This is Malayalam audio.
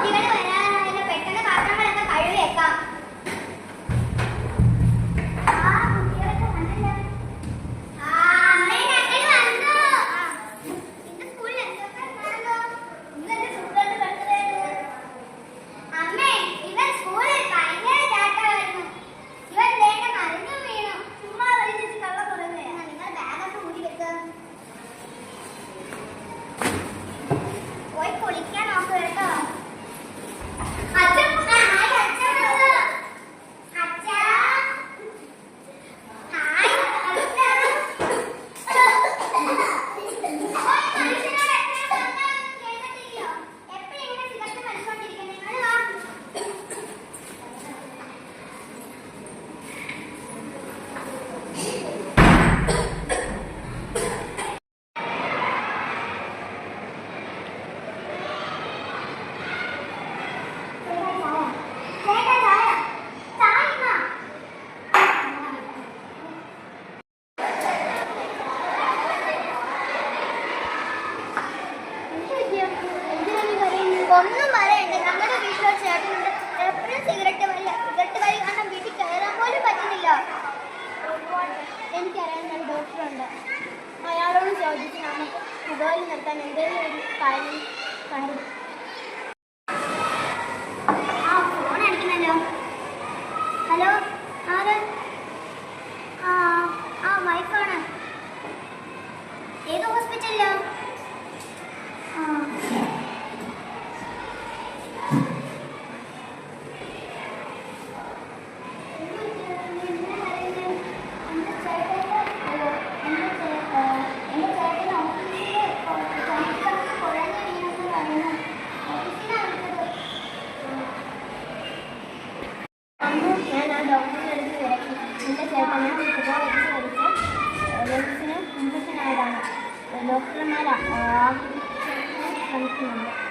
primero ഇതുപോലെ നിർത്താൻ എന്തെങ്കിലും ഒരു കാര്യം കണ്ടു. ആ ഫോൺ അടിക്കണല്ലോ ഹലോ ആര്? ആ ആ വൈഫാണ് ഏത് ഹോസ്പിറ്റലിലാണ് ആ. ഞാൻ ഡോക്ടറിന്റെ അടുത്ത് തിരക്കി എന്റെ ചേട്ടനെ ഫുട്ബോൾ വെച്ച് കളിച്ച് ലെൻസിന് ഇൻഫെക്ഷൻ ആയതാണ് ഡോക്ടർമാർ ശ്രമിക്കുന്നുണ്ട്